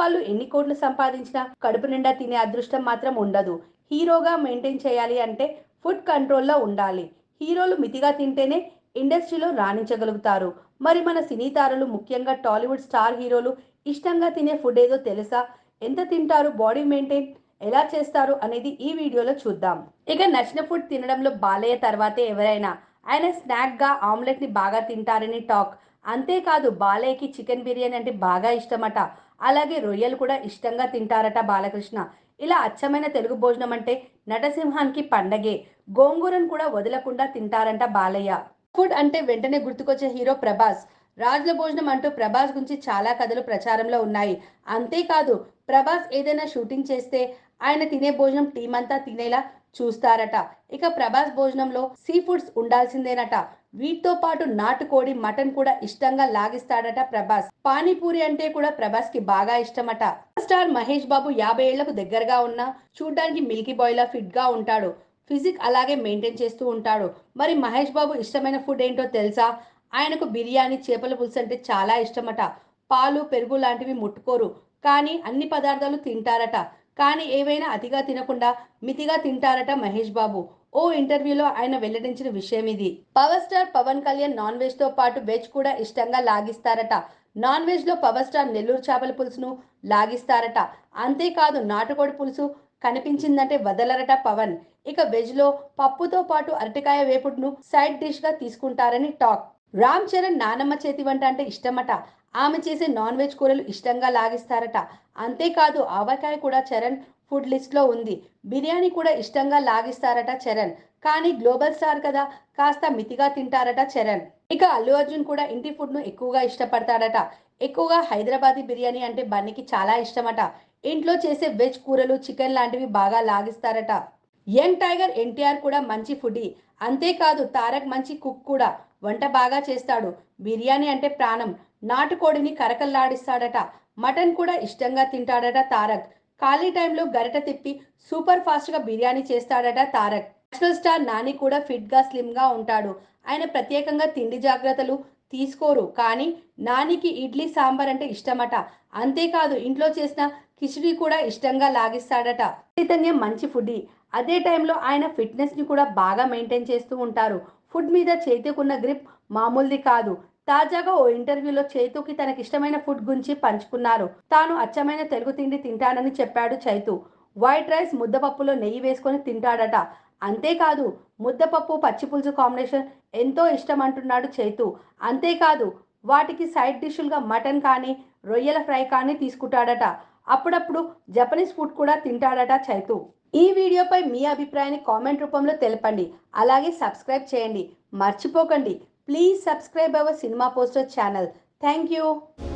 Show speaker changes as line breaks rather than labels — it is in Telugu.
వాళ్ళు ఎన్ని కోట్లు సంపాదించినా కడుపు నిండా తినే అదృష్టం మాత్రం ఉండదు. హీరోగా మెయింటైన్ చేయాలి అంటే ఫుడ్ కంట్రోల్లో ఉండాలి. హీరోలు మితిగా తింటేనే ఇండస్ట్రీలో రాణించగలుగుతారు. మరి మన సినీ తారలు ముఖ్యంగా టాలీవుడ్ స్టార్ హీరోలు ఇష్టంగా తినే ఫుడ్ ఏదో తెలుసా? ఎంత తింటారు? బాడీ మెయింటైన్ ఎలా చేస్తారు? అనేది ఈ వీడియోలో చూద్దాం. ఇక నచ్చిన ఫుడ్ తినడంలో బాలయ్య తర్వాతే ఎవరైనా. ఆయన స్నాక్గా ఆమ్లెట్ని బాగా తింటారని టాక్. అంతేకాదు బాలయ్యకి చికెన్ బిర్యానీ అంటే బాగా ఇష్టమట. అలాగే రొయ్యలు కూడా ఇష్టంగా తింటారట బాలకృష్ణ. ఇలా అచ్చమైన తెలుగు భోజనం అంటే నటసింహానికి పండగే. గోంగూరను కూడా వదలకుండా తింటారంట బాలయ్య. ఫుడ్ అంటే వెంటనే గుర్తుకొచ్చే హీరో ప్రభాస్. రాజుల భోజనం అంటూ ప్రభాస్ గురించి చాలా కథలు ప్రచారంలో ఉన్నాయి. అంతేకాదు ప్రభాస్ ఏదైనా షూటింగ్ చేస్తే ఆయన తినే భోజనం టీం అంతా తినేలా చూస్తారట. ఇక ప్రభాస్ భోజనంలో సీ ఫుడ్స్ ఉండాల్సిందేనట. వీటితో పాటు నాటుకోడి మటన్ కూడా ఇష్టంగా లాగిస్తాడట ప్రభాస్. పానీపూరి అంటే కూడా ప్రభాస్కి బాగా ఇష్టమట. స్టార్ మహేష్ బాబు యాభై ఏళ్ళకు దగ్గరగా ఉన్నా చూడ్డానికి మిల్కీ బాయ్ లా ఫిట్గా ఉంటాడు. ఫిజిక్ అలాగే మెయింటైన్ చేస్తూ ఉంటాడు. మరి మహేష్ బాబు ఇష్టమైన ఫుడ్ ఏంటో తెలుసా? ఆయనకు బిర్యానీ చేపల పులుసు అంటే చాలా ఇష్టమట. పాలు పెరుగు లాంటివి ముట్టుకోరు. కానీ అన్ని పదార్థాలు తింటారట. కానీ ఏవైనా అతిగా తినకుండా మితిగా తింటారట మహేష్ బాబు. ఓ ఇంటర్వ్యూలో ఆయన వెల్లడించిన విషయం ఇది. Power star Pawan Kalyan non వెజ్తో పాటు వెజ్ కూడా ఇష్టంగా లాగిస్తారట. నాన్ వెజ్లో పవర్ స్టార్ నెల్లూరు చేపల పులుసును లాగిస్తారట. అంతేకాదు నాటుకోడి పులుసు కనిపించిందంటే వదలరట పవన్. ఇక వెజ్లో పప్పుతో పాటు అరటికాయ వేపుడును సైడ్ డిష్గా తీసుకుంటారని టాక్. రామ్ చరణ్ నానమ్మ చేతి వంట అంటే ఇష్టమట. ఆమె చేసే నాన్ వెజ్ కూరలు ఇష్టంగా లాగిస్తారట. అంతేకాదు ఆవకాయ కూడా చరణ్ ఫుడ్ లిస్ట్లో ఉంది. బిర్యానీ కూడా ఇష్టంగా లాగిస్తారట చరణ్. కానీ గ్లోబల్ స్టార్ కదా కాస్త మితిగా తింటారట చరణ్. ఇక అల్లు అర్జున్ కూడా ఇంటి ఫుడ్ను ఎక్కువగా ఇష్టపడతాడట. ఎక్కువగా హైదరాబాదీ బిర్యానీ అంటే బన్నీకి చాలా ఇష్టమట. ఇంట్లో చేసే వెజ్ కూరలు చికెన్ లాంటివి బాగా లాగిస్తారట. యంగ్ టైగర్ ఎన్టీఆర్ కూడా మంచి ఫుడీ. అంతేకాదు తారక్ మంచి కుక్ కూడా. వంట బాగా చేస్తాడు. బిర్యానీ అంటే ప్రాణం. నాటుకోడిని కరకల్లాడిస్తాడట. మటన్ కూడా ఇష్టంగా తింటాడట తారక్. ఖాళీ టైంలో గరిట తిప్పి సూపర్ ఫాస్ట్గా బిర్యానీ చేస్తాడట తారక్. నేషనల్ స్టార్ నాని కూడా ఫిట్గా స్లిమ్గా ఉంటాడు. ఆయన ప్రత్యేకంగా తిండి జాగ్రత్తలు తీసుకోరు. కానీ నానికి ఇడ్లీ సాంబార్ అంటే ఇష్టమట. అంతేకాదు ఇంట్లో చేసిన కిచిడి కూడా ఇష్టంగా లాగిస్తాడట. చైతన్యం మంచి ఫుడ్ అదే టైంలో ఆయన ఫిట్నెస్ని కూడా బాగా మెయింటైన్ చేస్తూ ఉంటారు. ఫుడ్ మీద చేతికున్న గ్రిప్ మామూలుది కాదు. తాజాగా ఓ ఇంటర్వ్యూలో చైతుకి తనకిష్టమైన ఫుడ్ గురించి పంచుకున్నారు. తాను అచ్చమైన తెలుగు తిండి తింటానని చెప్పాడు చైతు. వైట్ రైస్ ముద్దపప్పులో నెయ్యి వేసుకొని తింటాడట. అంతేకాదు ముద్దపప్పు పచ్చిపులుసు కాంబినేషన్ ఎంతో ఇష్టం అంటున్నాడు చైతు. అంతేకాదు వాటికి సైడ్ డిష్లుగా మటన్ కానీ రొయ్యల ఫ్రై కానీ తీసుకుంటాడట. అప్పుడప్పుడు జపనీస్ ఫుడ్ కూడా తింటాడట చైతు. ఈ వీడియోపై మీ అభిప్రాయాన్ని కామెంట్ రూపంలో తెలపండి. అలాగే సబ్స్క్రైబ్ చేయండి. మర్చిపోకండి. Please subscribe our Cinema Poster channel. Thank you.